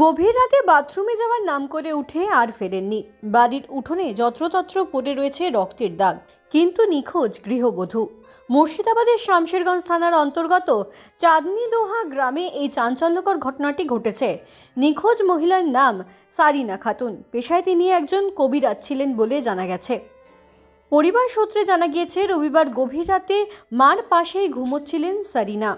গভীর রাতে বাথরুমে যাওয়ার নাম করে উঠে আর ফেরেননি। বাড়ির উঠোনে যত্রতত্র পড়ে রয়েছে রক্তের দাগ। কিন্তু নিখোঁজ গৃহবধূ। মুর্শিদাবাদের শামশেরগঞ্জ থানার অন্তর্গত চাঁদনি দোহা গ্রামে এই চাঞ্চল্যকর ঘটনাটি ঘটেছে। নিখোঁজ মহিলার নাম সারিনা খাতুন। পেশায় তিনি একজন কবিরাজ ছিলেন বলে জানা গেছে। পরিবার সূত্রে জানা গিয়েছে, রবিবার গভীর রাতে মার পাশেই ঘুমোচ্ছিলেন সারিনা।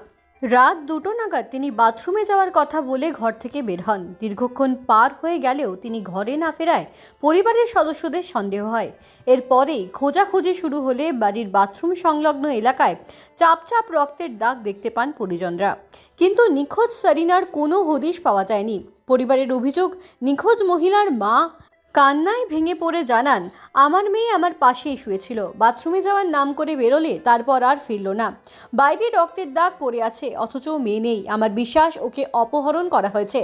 রাত দুটো নাগাদ তিনি বাথরুমে যাওয়ার কথা বলে ঘর থেকে বের হন। দীর্ঘক্ষণ পার হয়ে গেলেও তিনি ঘরে না ফেরায় পরিবারের সদস্যদের সন্দেহ হয়। এরপরেই খোঁজাখুঁজি শুরু হলে বাড়ির বাথরুম সংলগ্ন এলাকায় চাপ চাপ রক্তের দাগ দেখতে পান পরিজনরা। কিন্তু নিখোঁজ সারিনার কোনো হদিশ পাওয়া যায়নি। পরিবারের অভিযোগ, নিখোঁজ মহিলার মা কান্নায় ভেঙে পড়ে জানান, আমার মেয়ে আমার পাশেই শুয়েছিল। বাথরুমে যাওয়ার নাম করে বেরোলে তারপর আর ফিরল না। বাইরে রক্তের দাগ পড়ে আছে, অথচ মেয়ে নেই। আমার বিশ্বাস, ওকে অপহরণ করা হয়েছে।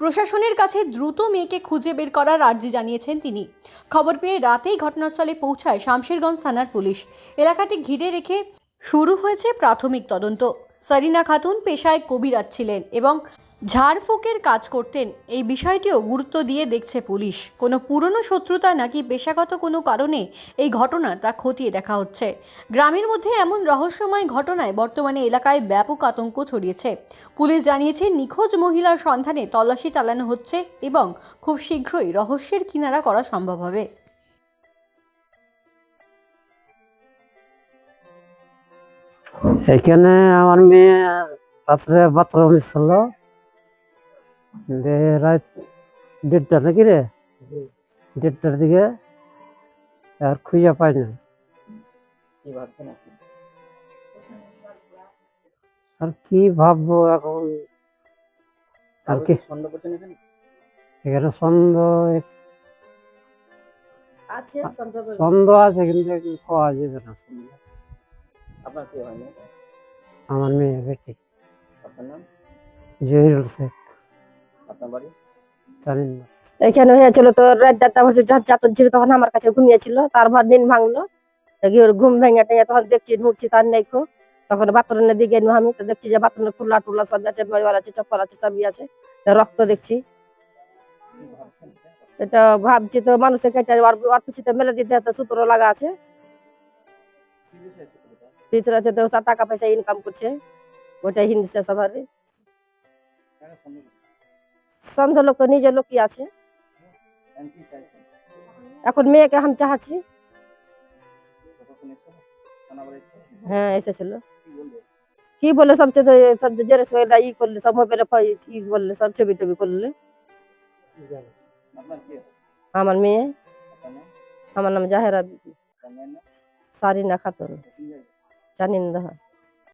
প্রশাসনের কাছে দ্রুত মেয়েকে খুঁজে বের করার আর্জি জানিয়েছেন তিনি। খবর পেয়ে রাতেই ঘটনাস্থলে পৌঁছায় শামশেরগঞ্জ থানার পুলিশ। এলাকাটি ঘিরে রেখে শুরু হয়েছে প্রাথমিক তদন্ত। সারিনা খাতুন পেশায় কবিরাজ ছিলেন এবং ঝাড়ফুঁকের কাজ করতেন। এই বিষয়টিও গুরুত্ব দিয়ে দেখছে পুলিশ। কোনো পুরনো শত্রুতা নাকি পেশাগত কোনো কারণে এই ঘটনা তা খতিয়ে দেখা হচ্ছে। গ্রামের মধ্যে এমন রহস্যময় ঘটনায় বর্তমানে এলাকায় ব্যাপক আতঙ্ক ছড়িয়েছে। পুলিশ জানিয়েছে, নিখোঁজ মহিলার সন্ধানে তল্লাশি চালানো হচ্ছে এবং খুব শীঘ্রই রহস্যের কিনারা করা সম্ভব হবে। এখানে আমার মেয়ে রাত্রে বাথরুম ছিল। রাত দেড়টা নাকি রে? দেড়টার দিকে আর খুঁজে পাই না। আর কি ভাববো এখন? আর কি? এখানে? সন্দেহ আছে সন্দেহ আছে। কিন্তু পাওয়া যাবে না সন্দেহ। আমার মেয়ে বেটি। জহিরুল শেখ। আপনার বাড়ি? জানেন না। এখানে হয়েছিল তো রাত যখন চাতন ছিল তখন আমার কাছে ঘুমিয়েছিল তারপর দিন ভাঙলো। ওর ঘুম ভেঙে টেঙে তখন দেখছি ঢুকছি তার নেই খো। তখন বাথরুমের দিকে আমি তো দেখছি যে বাথরুমে ফুলা টুলা সব আছে আছে চপ্পল আছে সবই আছে। রক্ত দেখছি। এটা ভাবছি তো মানুষের কেটে আর পিছিয়ে মেলে দিতে তো সূত্র লাগা আছে? টিচার আছে তো টাকা পয়সা ইনকাম করছে ওইটাই হিন্দি সে সবার কেন সন্দেহ লোক তো নিজের লোকই আছে। এখন মেয়েকে আমি চাহাচ্ছি? হ্যাঁ এসেছিল। কি বললে সবচেয়ে সব জেরেস ওইটা ই করলে, সব মোবাইলে ই বললে সব ছবি টবি করলে? আমার মেয়ে। আমার নাম জাহেরা মেয়ের নাম সারিনা খাতুন। জানিন দহা